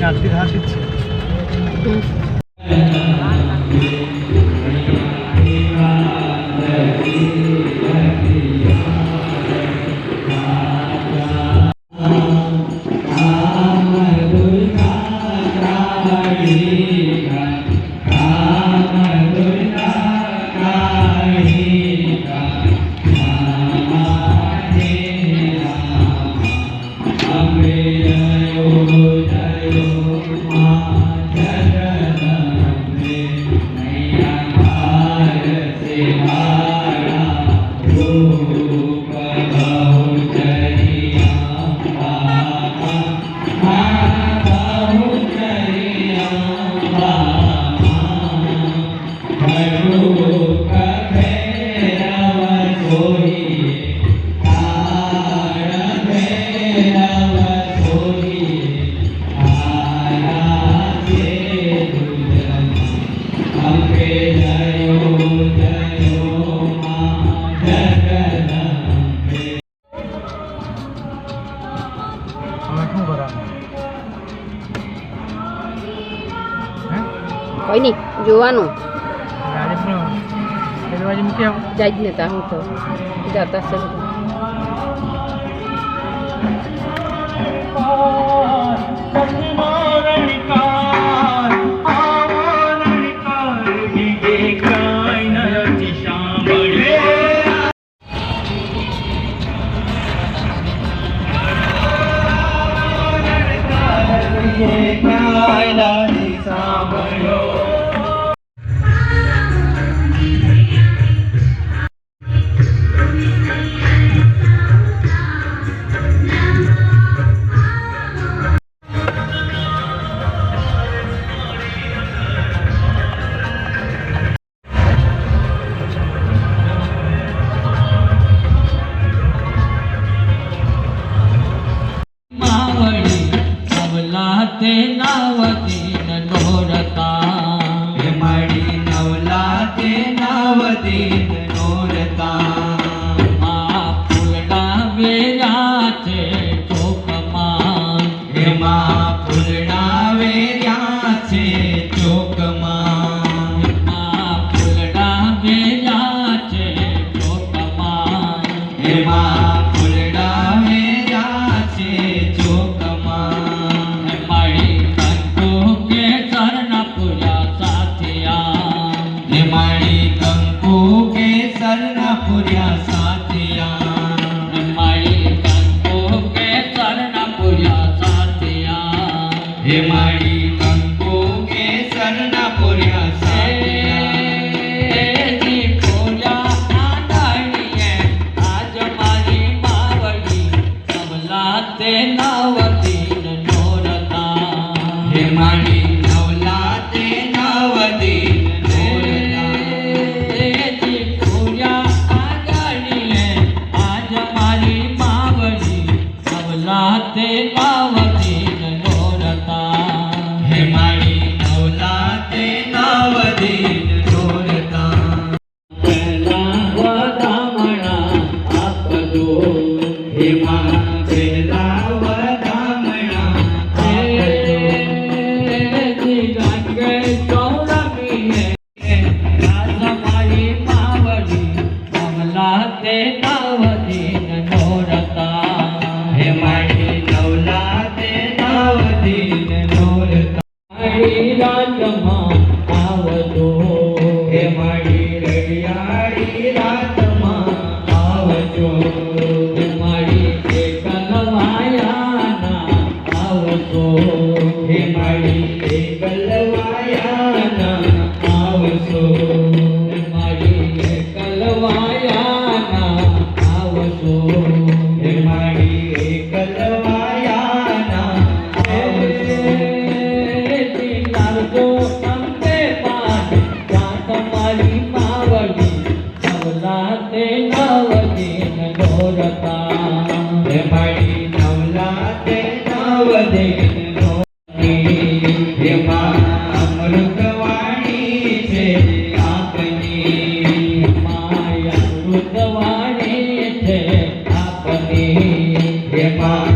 নাচকে ধার দিচ্ছে। હોય નહીં જોવાનું. જાય જ નતા હું તો જતા સર આજે ક્યાંય સાંભળ્યો. ्या पति हे पा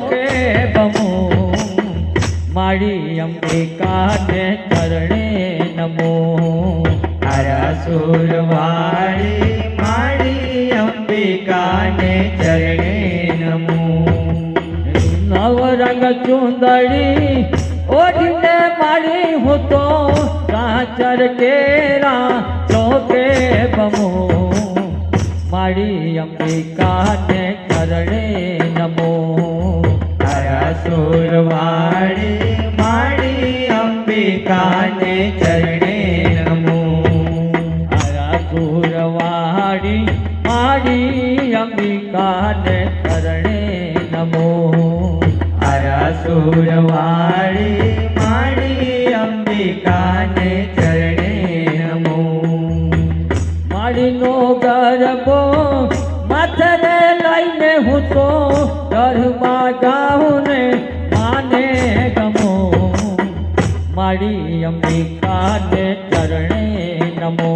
ચોકે બમો? મારી અંબિકાને ચરણે નમો. આરાસુરવાળી મારી અંબિકાને ચરણે નમો. નવરંગ ચુંદડી ઓઢીને મારી હું તો કાચર કેરા ચોકે બમો. મારી અંબિકાને ચરણે નમો. આરાસુરવાળી મારી અંબિકાને ચરણે નમો.